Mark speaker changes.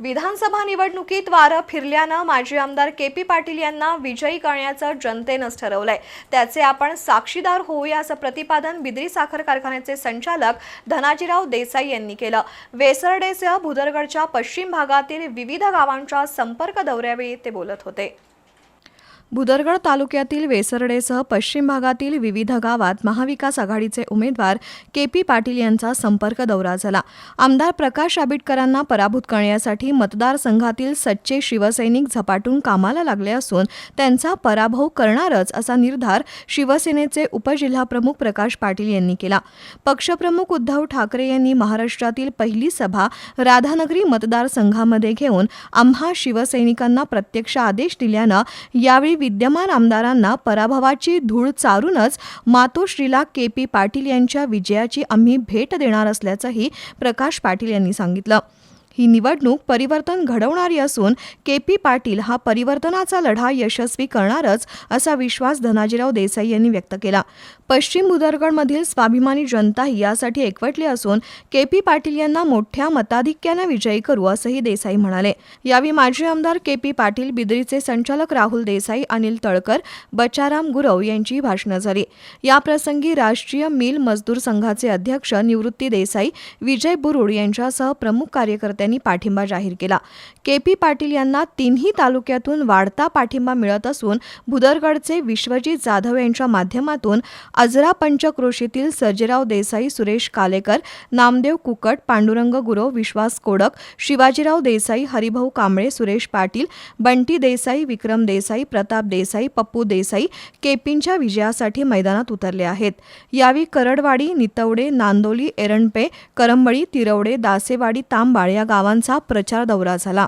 Speaker 1: विधानसभा निवडणुकीत वारं फिरल्यानं माजी आमदार के पी पाटील यांना विजयी करण्याचं जनतेनंच ठरवलंय. त्याचे आपण साक्षीदार होऊया असं प्रतिपादन बिद्री साखर कारखान्याचे संचालक धनाजीराव देसाई यांनी केलं. वेसरडेसह भुदरगडच्या पश्चिम भागातील विविध गावांच्या संपर्क दौऱ्यावेळी ते बोलत होते. भुदरगड तालुक्यातील वेसरडेसह पश्चिम भागातील विविध गावात महाविकास आघाडीचे उमेदवार के पी पाटील यांचा संपर्क दौरा झाला. आमदार प्रकाश आबिटकरांना पराभूत करण्यासाठी मतदारसंघातील सच्चे शिवसैनिक झपाटून कामाला लागले असून त्यांचा पराभव करणारच असा निर्धार शिवसेनेचे उपजिल्हाप्रमुख प्रकाश पाटील यांनी केला. पक्षप्रमुख उद्धव ठाकरे यांनी महाराष्ट्रातील पहिली सभा राधानगरी मतदारसंघामध्ये घेऊन आम्हा शिवसैनिकांना प्रत्यक्ष आदेश दिल्यानं यावेळी विद्यमान आमदारांना पराभवाची धूळ चारूनच मातोश्रीला के पी पाटील यांच्या विजयाची आम्ही भेट देणार असल्याचंही प्रकाश पाटील यांनी सांगितलं. ही निवडणूक परिवर्तन घडवणारी असून के पी पाटील हा परिवर्तनाचा लढा यशस्वी करणारच असा विश्वास धनाजीराव देसाई यांनी व्यक्त केला. पश्चिम भुदरगडमधील स्वाभिमानी जनताही यासाठी एकवटली असून के पी पाटील यांना मोठ्या मताधिक्यानं विजयी करू असंही देसाई म्हणाले. यावेळी माजी आमदार के पी पाटील बिद्रीचे संचालक राहुल देसाई अनिल तळकर बचाराम गुरव यांची भाषणं झाली. याप्रसंगी राष्ट्रीय मिल मजदूर संघाचे अध्यक्ष निवृत्ती देसाई विजय बुरुड यांच्यासह प्रमुख कार्यकर्ते कार्यकर्त्यांनी पाठिंबा जाहीर केला. के पी पाटील यांना तिन्ही तालुक्यातून वाढता पाठिंबा मिळत असून भुदरगडचे विश्वजित जाधव यांच्या माध्यमातून अजरा पंचक्रोशीतील सर्जेराव देसाई सुरेश कालेकर नामदेव कुकट पांडुरंग गुरव विश्वास कोडक शिवाजीराव देसाई हरिभाऊ कांबळे सुरेश पाटील बंटी देसाई विक्रम देसाई प्रताप देसाई पप्पू देसाई केपींच्या विजयासाठी मैदानात उतरले आहेत. यावेळी करडवाडी नितवडे नांदोली एरणपे करंबळी तिरवडे दासेवाडी तांबाळ या गावांचा प्रचार दौरा झाला.